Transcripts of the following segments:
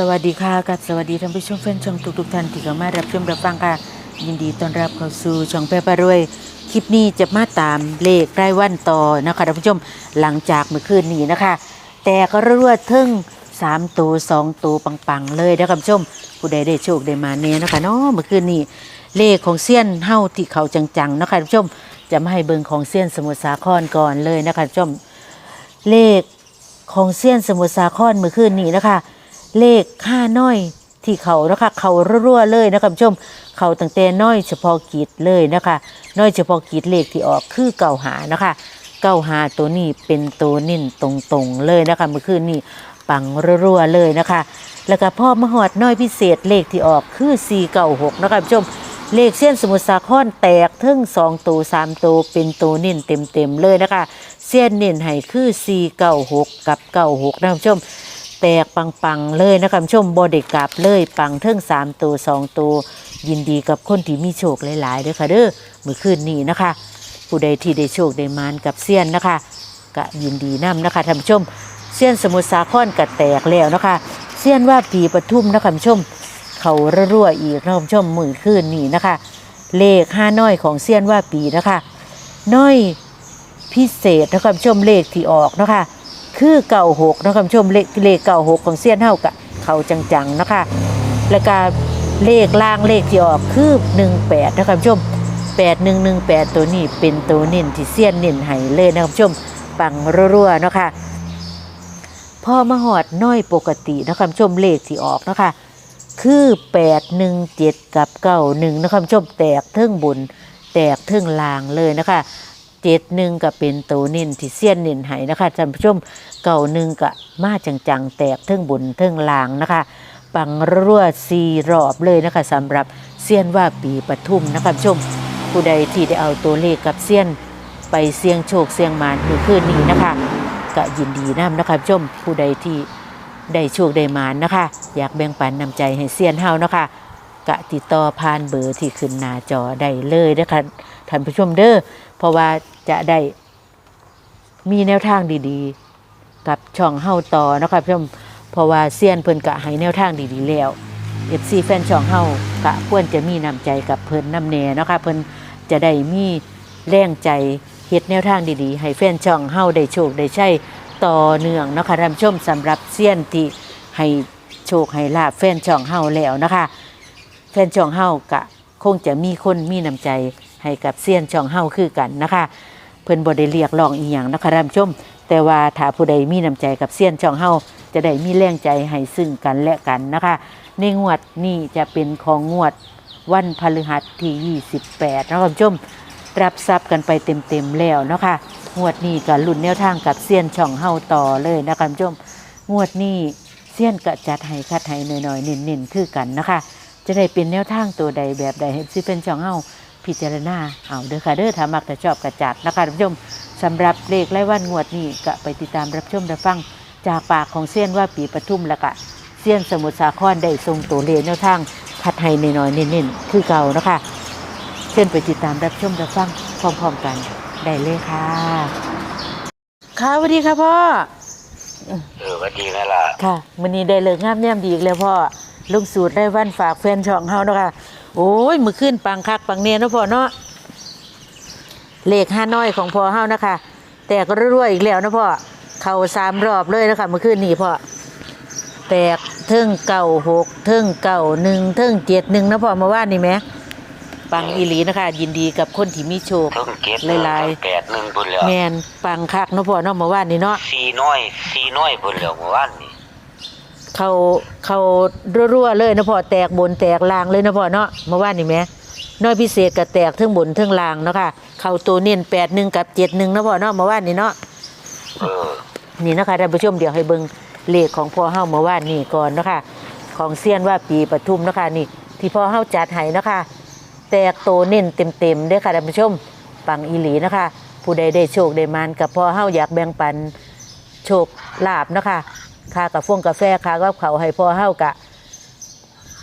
สวัสดีค่ะกับสวัสดีท่านผู้ชมแฟนช่องทุกๆท่านที่เข้ามารับชมรับฟังค่ะ ยินดีต้อนรับเข้าสู่ช่องแปรปรารวย คลิปนี้จะมาตามเลขรายวันต่อนะคะท่านผู้ชมหลังจากเมื่อคืนนี้นะคะ แต่ก็รวดทึ่งสามตัวสองตัวปังๆ เลยนะคะท่านผู้ชม ผู้ใดได้โชคได้มาเนี่ยนะคะเนาะเมื่อคืนนี้เลขของเซียนเฮ้าที่เขาจังๆนะคะท่านผู้ชมจะมาให้เบิงของเซียนสมุทรสาครก่อนเลยนะคะท่านผู้ชมเลขของเซียนสมุทรสาครเมื่อคืนนี้นะคะ เลขห้าน้อย ที่เขานะคะเขารั่วๆเลยนะคะคุณผู้ชมเขาตั้งแต่น้อยเฉพาะกิจเลยนะคะน้อยเฉพาะกิจเลขที่ออกคือเก่าหานะคะเก้าหาตัวนี้เป็นตัวนิ่นตรงๆเลยนะคะเมื่อคืนนี้ปังรั่วๆเลยนะคะ แล้วก็พ่อมหอดน้อยพิเศษเลขที่ออกคือ4เก้าหกนะคะคุณผู้ชมเลขเส้นสมุทรสาครแตกทึ่งสองตัวสามตัวเป็นตัวนิ่นเต็มๆเลยนะคะ เส้นเน้นให้คือ4เก้าหกกับเก้าหกนะคุณผู้ชม แตกปังๆเลยนะคะคุณชมบอดกลับเลยปังเทิงสามตัวสองตัวยินดีกับคนที่มีโชคหลายๆด้อค่ะเด้อเมื่อคืนนี้นะคะ ผู้ใดที่ได้โชคได้มานกับเซียนนะคะก็ยินดีนํนะคะท่านผู้ชมเซียนสมุทรสาครก็แตกแล้วนะคะเซียนว่าปีปทุมนะคะท่านผู้ชมเขารั่วอีกนะคุณผู้ชมมือคืนนี้นะคะ เลขห้าน้อยของเซียนว่าปีนะคะ น้อยพิเศษนะคะคุณผู้ชมเลขที่ออกนะคะ คือเก่าหกนะคุณผู้ชมเลขเลขเก่าหกของเซียนเท่ากับเขาจังๆนะคะ แล้วก็เลขล่างเลขที่ออกคือหนึ่งแปดนะคุณผู้ชมแปดหนึ่งหนึ่งแปดตัวนี้เป็นตัวเน้นที่เซียนเน้นให้เลยนะคุณผู้ชมปังรัวๆนะคะพ่อมาหอดน้อยปกตินะคุณผู้ชมเลขที่ออกนะคะคือแปดหนึ่งเจ็ดกับเก้าหนึ่งนะคุณผู้ชมแตกเทิงบนแตกเทิงลางเลยนะคะ เจ็ดหนึ่งก็เป็นตัวน้นที่เสี้ยนน้นให้นะคะท่านผู้ชมเก่าหนึ่งก็มาจังๆแตกเทิงบนเทิงลางนะคะปังรั่วซีรอบเลยนะคะสำหรับเสี้ยนว่าปีปทุมนะคะท่านผู้ชมผู้ใดที่ได้เอาตัวเลขกับเสี้ยนไปเสี่ยงโชคเสี่ยงมานในคืนนี้นะคะก็ยินดีนํนะคะท่านผู้ชมผู้ใดที่ได้โชคได้มานนะคะ อยากแบ่งปันนำใจให้เซียนเฮานะคะกะติดต่อผ่านเบอร์ที่ขึ้นหน้าจอได้เลยนะคะท่านผู้ชมเด้อ ราะว่าจะได้มีแนวทางดีๆ กับช่องเฮาต่อนะคะผู้ชมเพราะว่าเซียนเพิ่นกะให้แนวทางดีๆแล้ว FC แฟนช่องเฮากะควรจะมีน้ำใจกับเพิ่นน้ำแน่เนาะคะเพิ่นจะได้มีแรงใจเฮ็ดแนวทางดีๆ ให้แฟนช่องเฮาได้โชคได้ใช้ต่อเนื่องนะคะท่านผู้ชมสำหรับเซียนที่ให้โชคให้ลาบแฟนช่องเฮาแล้วนะคะ แฟนช่องเฮากะคงจะมีคนมีน้ำใจ ให้กับเซียนช่องเฮาคือกันนะคะ เพิ่นบ่ได้เรียกร้องอีหยังนะคะท่านผู้ชม แต่ว่าถ้าผู้ใดมีน้ำใจกับเซียนช่องเฮาจะได้มีแรงใจให้ซึ่งกันและกันนะคะในงวดนี้จะเป็นของงวดวันพฤหัสที่ 28นะคะท่านผู้ชมรับทรัพย์กันไปเต็มๆแล้วนะคะงวดนี้ก็ลุ้นแนวทางกับเซียนช่องเฮาต่อเลยนะคะท่านผู้ชมงวดนี้เซียนก็จัดให้คัดให้หน่อยๆเน้นๆคือกันนะคะ จะได้เป็นแนวทางตัวใดแบบใดให้ซิเป็นช่องเฮา พิจารณาเอาเด้อค่ะเด้อถ้ามักแต่ชอบกระจัดนะคะท่านผู้ชมสำหรับเลขไล่วันงวดนี้ก็ไปติดตามรับชมรับฟังจากปากของเซียนว่าปีปทุมแล้วก็เซียนสมุทรสาครได้ทรงตัวเลขแนวทางคัดให้หน่อยๆเน้นๆคือเก่านะคะเชิญไปติดตามรับชมรับฟังพร้อมๆกันได้เลยค่ะ ค่ะสวัสดีค่ะพ่อเออก็ดีแล้วล่ะค่ะวันนี้ได้เลิกงามแย้มดีอีกแล้วพ่อลุงสูตรได้วันฝากแฟนช่องเฮาเนาะค่ะ โอ้ยมือขึ้นปังคักปังเนียนเนาะพ่อเนาะเลขห้าน้อยของพ่อเฮานะคะ แต่ก็รวยๆอีกแล้วนะพ่อเข้าสามรอบเลยนะคะเมื่อคืนนี้พ่อแตกเทิงเก่าหกเทิงเก่าหนึ่งเทิงเจ็ดหนึ่งนะพ่อมาว่านี่ไหมปังอีหลีนะคะ ยินดีกับคนที่มีโชคเพิ่งเก็บหลายๆแปดหนึ่งบุญแล้วแมนปังคักเนาะพ่อเนาะมาว่านี่เนาะ สี่น้อยสี่น้อยบุญแล้วเมื่อวานนี่ เขาเขารั่วๆเลยนะพ่อแตกบนแตกลางเลยนะพ่อเนาะมาว่านี่ไหมน้อยพิเศษกับแตกทั้งบนทั้งลางเนาะค่ะเขาตัวเน้นแปดหนึ่งกับเจ็ดหนึ่งนะพ่อเนาะมาว่านนี่เนาะนี่นะคะท่านผู้ชมเดี๋ยวให้เบิ่งเลขของพ่อเฮาเมื่อวานนี่ก่อนนะคะของเซียนว่าปีปทุมนะคะนี่ ที่พ่อเฮาจัดให้นะคะแตกโตเน้นเต็มๆเด้อค่ะท่านผู้ชมปังอีหลีนะคะ ผู้ใดได้โชคได้มานกับพ่อเฮาอยากแบ่งปันโชคลาบนะคะ ค่ากาแฟกาแฟค่ากับเขาวให้พ่อเฮากะ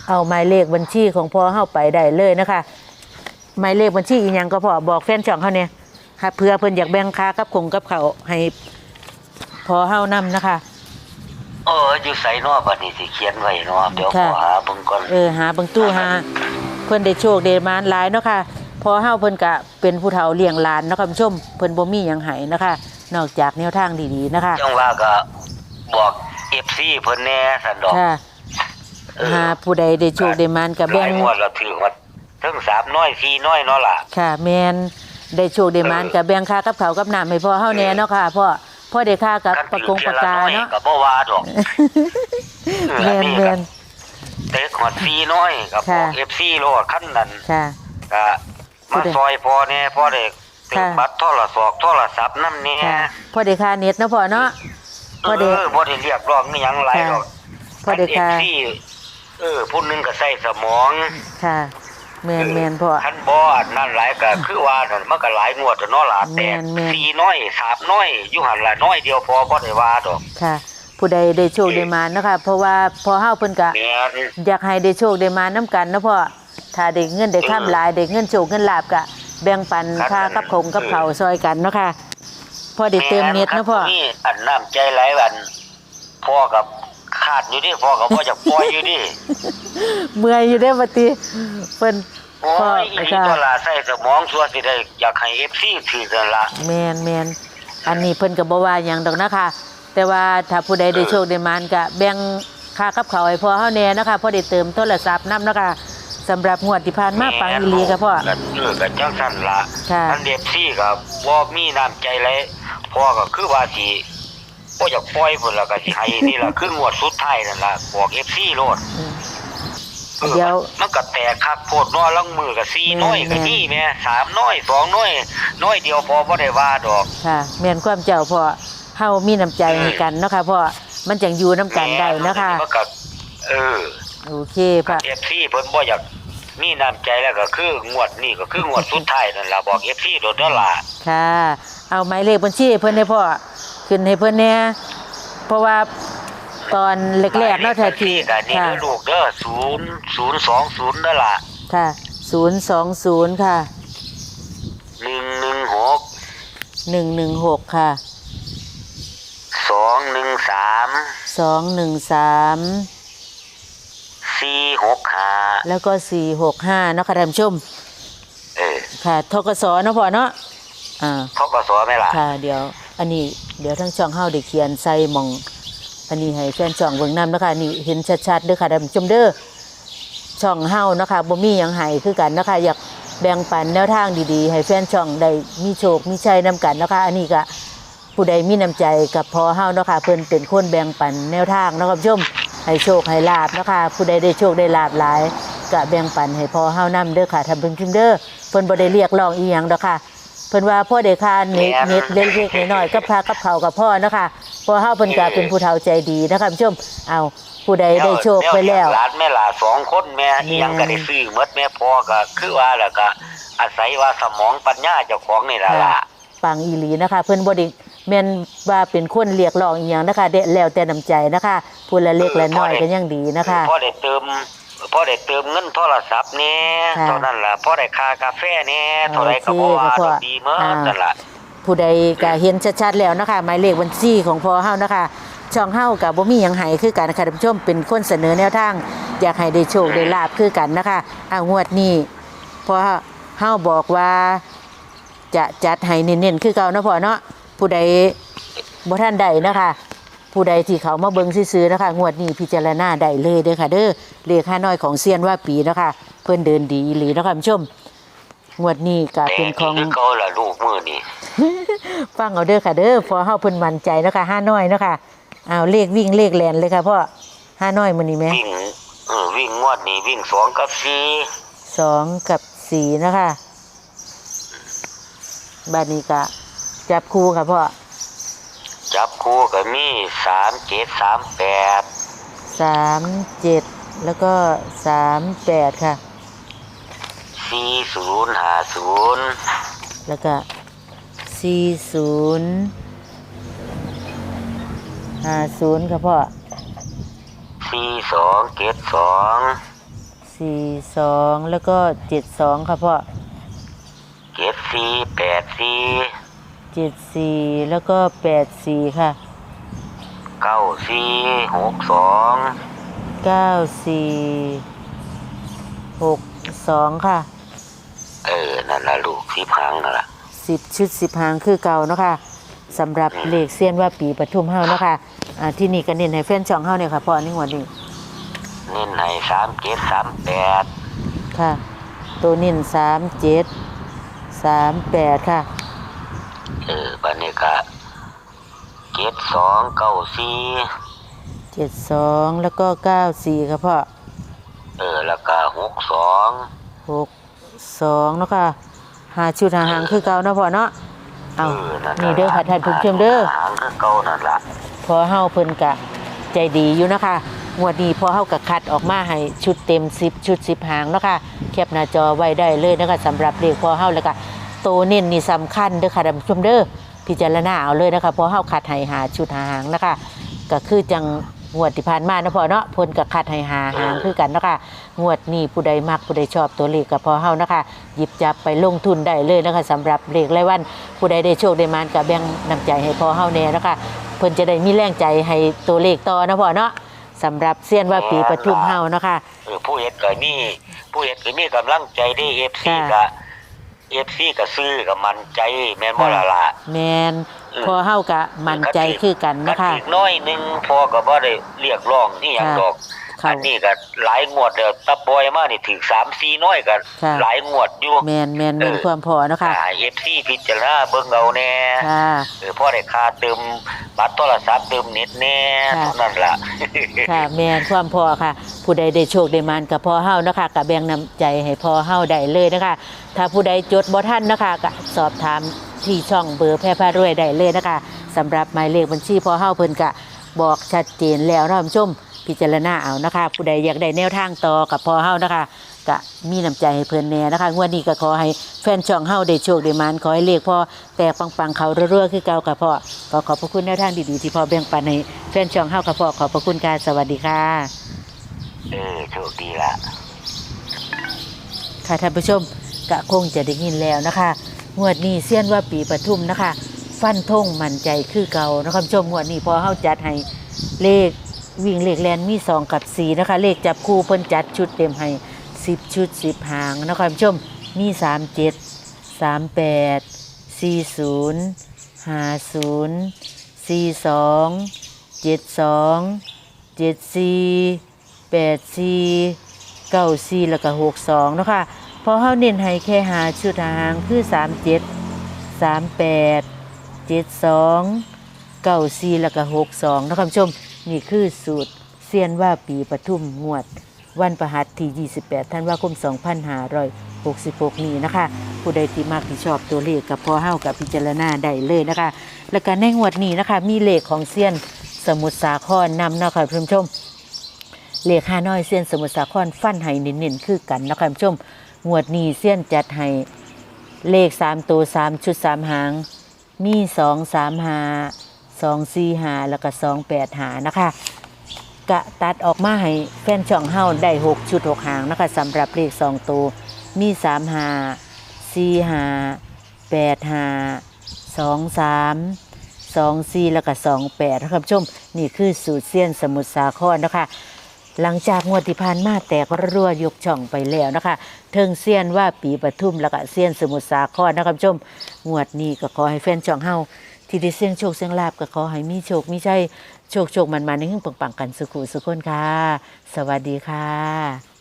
เอาหมายเลขบัญชีของพ่อเฮาไปได้เลยนะคะหมายเลขบัญชีอีหยังก็พอบอกแฟนช่องเขาเนี่ยค่ะเพื่อเพิ่นอยากแบ่งค่ากับคงกับเขาวให้พอเฮานำนะคะ เอออยู่ไสเนาะบัดนี้สิเขียนไว้เนาะเดี๋ยวขค่ะ อหาเบิ่งก่อนเออหาเบิ่งตู้หาเพิ่นได้โชคได้มานหลายเนาะค่ะพอเฮาเพิ่นก็เป็นผู้เฒ่าเลี้ยงหลานเนาะค่ะคุณผู้ชมเพิ่นบ่มีหยังให้นะคะ นอกจากแนวทางดีๆนะคะ จังว่าก็บอก FC เพิ่นแน่ซั่นดอกค่ะเออหาผู้ใดได้โชคได้มานก็หแบ่ลายงงวดแล้วถือว่าถึง3น้อย4น้อยเนาะล่ะ ค่ะ แม่นได้โชคได้มานก็แบ่งค่ากับข้าวกับน้ำให้พ่อเฮาแน่เนาะค่ะพ่อพ่อได้ค่ากับคันปะถืกงเทียปากละกาน้อยเนาะ ก็บ่ว่าดอกแม่นแม่นเต็กหอด4น้อยก็บค่ะอก FC โลดคันนั้นค่ะ ก็ผู้มาใดซอยพอแน่พอได้ติดค่ะ บัตรโทรศัพท์โทรศัพท์นำแน่ค่ะพ่อได้ค่าเน็ตเนาะพ่อเนาะ พ่อได้เออบ่ได้เรียกร้องอีหยังหลายหรอกพ่อได้ค่าน FC เออผู้หนึงก็ใส่สมองค่ะแม่นแม่นพ่อ คันบ่อันนั่นหลายก็คือว่านั่นมันก็หลายงวดแล้วเนาะล่ะแม่แต่นแม่น สี่น้อยสามน้อยอยู่หั่นละน้อยเดียวพอบ่ได้ว่าดอกค่ะ ผู้ใดได้โชคได้มาเนาะคะเพราะว่าพอเฮาเพิ่นก็แม่น อยากให้ได้โชคได้มานํกันเนาะพ่อถ้าได้เงินได้ข้ามหลายได้เงินโชคเงินลาบก็แบ่งปันค่ากับคงกับเขาวซอยกันเนาะค่ะ พอได้เติมเน็ตเนาะพ่อแม่นี่อันน้ำใจหลายอันพ่อกับขาดอยู่ดิพ่อกับบ่จะปล่อยอยู่ดิเมื่อยอยู่เด้อบัดนี้เพิ่นโอ้พ่อยอีนี่ค่ะตัวละใส่สมองชัวสิได้อยากให้ FC ถือกันละแม่นแม่นอันนี้เพิ่นก็บ่ว่าหยังดอกนะคะ แต่ว่าถ้าผู้ใดได้โชคได้มานก็แบ่งค่ากับเขาวให้พ่อเฮาแน่เนาะคะพอได้เติมโทรศัพท์นำเนาะค่ะสำหรับงวดที่ผ่านมาปังอีหลีค่ะพ่อก็เออก็จังซั่นล่ะค่ะอันเด็กซี่ก็บ่มีน้ำใจเลย พ่อก็คือว่าสิบ่อยากปล่อยพุ่นแล้วก็สิให้นี่ล่ะคืองวดสุดท้ายนั่นล่ะบอก FC โลดอืมออเดี๋ยวมันก็แตกคักโพดน้อยลังมือก็สี่แม่นน้อยก็แม่นนี่แม่สามน้อยสองน้อยน้อยเดียวพอบ่ได้ว่าดอก ค่ะแม่นความเจ้าพ่อเฮามีน้ำใจให้กันเนาะค่ะพ่อมันจังอยู่น้ำกันได้เนาะค่ะมันก็เออโอเคพ่อ FC เพิ่นบ่อยากมีน้ำใจแล้วก็คืองวดนี้ก็คืองวดสุดท้ายนั่นล่ะบอก FC โดดเด้อล่ะค่ะ เอาหมายเลขบัญชีให้เพิ่นให้พ่อขึ้นให้เพิ่นแหน่เพราะว่าตอนแรกๆเนาะแท้ทีก็นี่ค่ะเด้อลูกเด้อ0 020เด้อล่ะค่ะ020ค่ะ116 116ค่ะ213 213 465แล้วก็465เนาะค่ะท่านผู้ชมเออค่ะทกสเนาะพ่อเนาะ อ่าทกสไหมล่ะค่ะเดี๋ยว อันนี้เดี๋ยวทั้งช่องเฮาได้เขียนใส่หมอง อันนี้ให้แฟนช่องเบิ่งนํนะคะนี่เห็นชัดๆเด้อค่ะท่านผู้ชมเด้อช่องเฮานะคะบ่มีหยังให้คือกันนะคะอยากแบ่งปันแนวทางดีๆ ให้แฟนช่องได้มีโชคมีชัยนํกันนะคะ อันนี้ก็ผู้ใดมีน้ำใจกับพอเฮาเนาะค่ะเพิ่นเป็นคนแบ่งปันแนวทางเนาะครับผู้ชมให้โชคให้ลาบเนาะค่ะผู้ใดได้โชคได้ลาบหลายก็แบ่งปันให้พอเฮานํเด้อค่ะท่านผู้ชมเด้อเพิ่นบ่ได้เรียกร้องอีหยังดอกค่ะ เพิ่นว่าพ่อได้ค่าเน็ตแม่นเน็ตเล็กๆน้อยๆกับพากับเขาวกับพ่อเนาะคะพอเฮาเพิ่นก็เป็นผู้เฒ่าใจดีนะคะผู้ชมเอาผู้ใดได้โชคไปแล้วหลานแม่หลาสองคนแม่แม่อีหยังก็ได้ซื้อหมดแม่พ่อก็คือว่าแล้วก็อาศัยว่าสมองปัญญาเจ้าของนี่ล่ะล่ะปังอีหลีนะคะ เพิ่นบ่ได้แม่นว่าเป็นคนเรียกร้องอีหยังนะคะเดะแล้วแต่น้ำใจนะคะผู้ละเล็กละน้อยก็ยังดีนะคะพ่อได้เติม พ่อได้เติมเงินโทรศัพท์นี่ค่ะเท่านั้นล่ะพ่อได้ค่ากาแฟนี่เท่าไหร่ก็บ่ว่าโอเคครับพ่อดอกดีหมดอ่า นั่นล่ะผู้ใดก็เห็นชัดๆแล้วนะคะหมายเลขบัญชีของพ่อเฮานะคะ ช่องเฮากับบ่มีหยังให้คือกันนะคะท่านผู้ชมเป็นคนเสนอแนวทาง อยากให้ได้โชคได้ลาบคือกันนะคะเอางวดนี้พอเฮาบอกว่า จะจัดให้เน้นๆคือเก่าเนาะพ่อเนาะผู้ใดบ่ท่านใดนะคะ ผู้ใดที่เขามาเบิ่งซื้อๆนะคะ งวดนี้พิจารณาได้เลยเด้อค่ะ เด้อเลขค่าน้อยของเซียนว่าปีเนาะคะ เพิ่นเดินดีอีหลีเนาะค่ะท่านผู้ชม งวดนี้ก็แต่เป็นของคือเก่าล่ะลูกมือนี่ ฟังเอาเด้อค่ะเด้อพอเฮาเพิ่นมั่นใจเนาะค่ะห้าน้อยเนาะค่ะเอาเลขวิ่งเลขแลนเลยค่ะพ่อห้าน้อยมื้อนี้แหมวิ่งเออวิ่งงวดนี้วิ่งสองกับสี่สองกับสี่เนาะคะบัดนี้ก็จับคู่ค่ะพ่อ จับคู่ก็มีสามเจ็ดสามแปดสามเจ็ดแล้วก็สามแปดค่ะสี่ศูนย์ห้าศูนย์แล้วก็สี่ศูนย์ห้าศูนย์ค่ะพ่อสี่สองเจ็ดสองสี่สองแล้วก็เจ็ดสองค่ะพ่อเจ็ดสี่แปดสี่ เจ็ดสี่แล้วก็แปดสี่ค่ะเก้าสี่หกสองเก้าสี่หกสองค่ะ เออ นั่นละลูกสิพังนั่นละสิบชุดสิบหางคือเก่าเนาะค่ะสำหรับเลขเซียนว่าปีปทุมเฮาเนาะค่ะอ่าที่นี่ก็เน้นให้แฟนช่องเฮาเนี่ยค่ะพ่อนี่งวดนี้เน้นให้สามเจ็ดสามแปดค่ะ ตัวเน้นสามเจ็ดสามแปดค่ะ เออบันนี้ก็เจ็ด สองเก้าสี่เจ็ดสองแล้วก็เก้าสี่ค่ะพ่อเออแล้วก็หกสองหกสองเนาะค่ะหาชุดหาหางคือเก่าเนาะพ่อเนาะเอานั่นนี่เด้อค่ะท่านผู้ชมเด้อหางคือเก่านั่นละพอเฮาเพิ่นกะใจดีอยู่นะคะงวดนี้พอเฮากะคัดออกมาให้ชุดเต็ม10ชุด10หางเนาะค่ะแคปหน้าจอไว้ได้เลยนะคะสำหรับเลขพอเฮาแล้วก็โตวเน้นนี่สำคัญเด้อค่ะท่านผู้ชมเด้อ พิจารณาเอาเลยนะคะพอเฮาคัดให้หาชุดหาหางนะคะก็คือจังงวดที่ผ่านมาเนาะพอเนาะเพิ่นก็คัดให้หาหางคือกันเนาะค่ะงวดนี้ผู้ใดมักผู้ใดชอบตัวเลขกับพอเฮานะคะ หยิบจับไปลงทุนได้เลยนะคะสำหรับเลขรายวันผู้ใดได้โชคได้มานก็แบ่งน้ำใจให้พอเฮาแน่นะคะเพิ่นจะได้มีแรงใจให้ตัวเลขต่อนะพ่อเนาะสำหรับเซียนว่าปีปทุมเฮาเนาะค่ะเออผู้เฮ็ดก็มีผู้เฮ็ดก็มีกำลังใจได้เอฟซีค่ะ ก็ เอฟซีก็ซื้อก็มันใจแม่นบ่ล่ะล่ะแมนเออพอเฮากะมั่นใจคือกันเนาะคะอีกน้อยหนึงพอก็บ่ได้เรียกร้องนี่หยังค่ะดอก ค่ะอันนี้ก็หลายงวดเด้อตะปอยมานี่ถึง3 4น้อยก็ค่ะ หลายงวดอยู่แมนแมนแมนความพอเนาะค่ะ เอฟซีพิจารณาเบิ่งเอาแน่ค่ะ เออพอได้ค่าเติมบัตรโทรศัพท์เติมเน็ตแน่ค่ะ เท่านั้นล่ะ ค่ะแมนความพอค่ะ ผู้ใดได้โชคได้มานกับพอเฮาเนาะคะกับแบ่งน้ำใจให้พอเฮาได้เลยนะคะ ถ้าผู้ใดจดบ่ทันนะคะก็สอบถามที่ช่องเบอร์แพร่พารวยได้เลยนะคะสำหรับหมายเลขบัญชีพอเฮาเพิ่นก็บอกชัดเจนแล้วท่านผู้ชม พิจารณาเอานะคะ ผู้ใดอยากได้แนวทางต่อกับพอเฮานะคะก็มีน้ำใจให้เพิ่นแน่นะคะงวดนี้ก็ขอให้แฟนช่องเฮาได้โชคได้มานขอให้เลขพ่อแต่ปังๆเขาเรื่อยๆคือเก่ากับพ่อก็ขอบพระคุณแนวทางดีๆที่พ่อแบ่งปันให้แฟนช่องเฮากับพ่อขอบพระคุณค่ะสวัสดีค่ะเออโชคดีล่ะค่ะท่านผู้ชมกะคงจะได้ยินแล้วนะคะงวดนี้เสี้ยนว่าปีปทุมนะคะ ฟันทงมั่นใจคือเก่านะคะท่านผู้ชมงวดนี้พอเฮาจัดให้เลข วิ่งเลขแลนมีสองกับสี่นะคะ เลขจับคู่เพิ่นจัดชุดเต็มให้สิบชุดสิบหางนะคะท่านผู้ชมมีสามเจ็ดสามแปดสี่ศูนย์ห้าศูนย์สี่สองเจ็ดสองเจ็ดสี่แปดสี่เก้าสี่แล้วก็หกสองนะคะพอเฮาเน้นให้แค่หาชุดหางคือสามเจ็ดสามแปดเจ็ดสองเก้าสี่แล้วก็หกสองนะคะคุณผู้ชม นี่คือสูตรเซียนว่าปีปทุมงวด วันประหัสที่ 28 ธันวาคม 2566 นี้นะคะ ผู้ใดที่มากที่ชอบตัวเลขกับพอเฮากับพิจารณาได้เลยนะคะ แล้วก็ในงวดนี้นะคะ มีเลขของเซียนสมุทรสาครนำนะคะคุณผู้ชมเลขห้าน้อยเส้นสมุทรสาครฟันให้เน้นๆคือกันนะคะคุณผู้ชมงวดนี้เส้นจัดให้เลขสามตัวสามชุดสามหาง มีสองสามหา สองสี่หาแล้วก็สองแปดหานะคะกะตัดออกมาให้แฟนช่องเฮาได้หกชุดหกหางนะคะสำหรับเลขสองตัวมีสามหาสี่หาแปดหาสองสามสองสี่แล้วก็สองแปดนะคะคุณผู้ชมนี่คือสูตรเสี้ยนสมุทรสาครนะคะ หลังจากงวดที่ผ่านมาแตกรั่วยกช่องไปแล้วนะคะเทิงเซียนว่าปีปทุมแล้วก็เซียนสมุทรสาครนะครับชมงวดนี้ก็ขอให้แฟนช่องเฮา ที่ได้เสี่ยงโชคเสี่ยงลาบก็ขอให้มีโชคมีชัยโชคโชคมันมาในหึ่งปังๆกันสุขุสุขคนค่ะ สวัสดีค่ะ